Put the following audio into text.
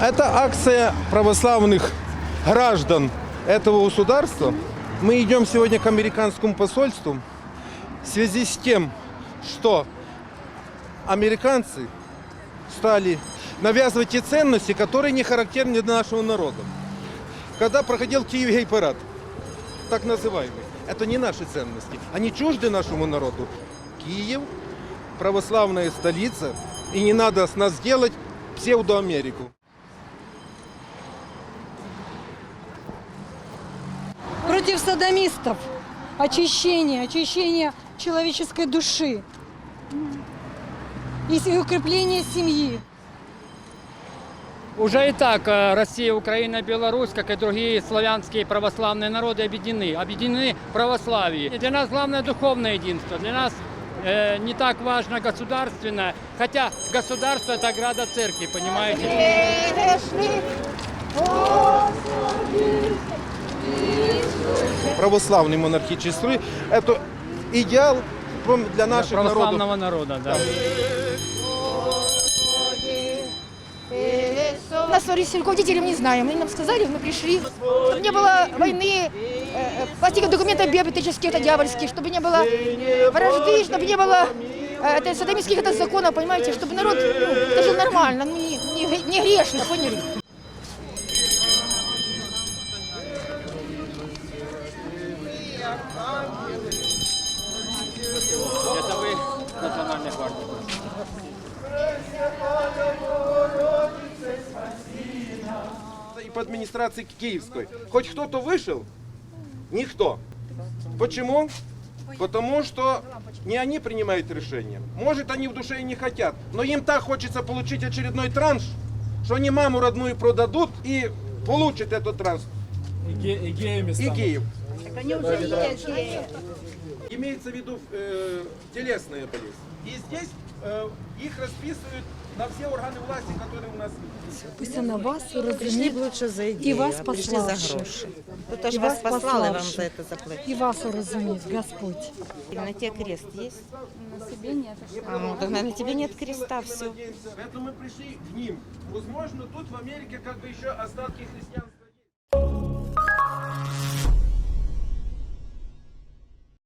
Это акция православных граждан этого государства. Мы идем сегодня к американскому посольству в связи с тем, что американцы стали навязывать те ценности, которые не характерны для нашего народа. Когда проходил Киев гей-парад, так называемый, это не наши ценности. Они чужды нашему народу. Киев – православная столица, и не надо с нас делать псевдоамерику. Против садомистов. Очищение, очищение человеческой души. И укрепление семьи. Уже и так э, Россия, Украина, Беларусь, как и другие славянские православные народы объединены. Объединены в православии. И для нас главное духовное единство. Для нас э, не так важно государственное, хотя государство это ограда церкви, понимаете? Православный монархический строй – это идеал для Для наших народов. православного народа, да. Нас с руководителем не знаем. Они нам сказали, мы пришли. Чтобы не было войны, э, пластиковых документов биометрических, это дьявольских, чтобы не было вражды, чтобы не было э, это, садомистских это законов, понимаете, чтобы народ ну, это же нормально, ну, не, не, не грешно, поняли? Национальная гвардия. И по администрации Киевской. Хоть кто-то вышел? Никто. Почему? Потому что не они принимают решения. Может, они в душе и не хотят, но им так хочется получить очередной транш, что они маму родную продадут и получат этот транш. И, ге- и геями И станут. Киев. Имеется в виду э, телесная болезнь. И здесь э, их расписывают на все органы власти, которые у нас есть. Пусть она вас Пришли уразумеет б лучше за і ідею, вас а прийшли за пославши. гроші. Тут аж І вас вас послали, вам пославши. за це заплатили. І вас уразумеет Господь. На тебе крест есть? На себе нет. А, ну, тогда на тебе нет креста, все. Поэтому мы пришли к ним. Возможно, тут в Америке как бы еще остатки христианства.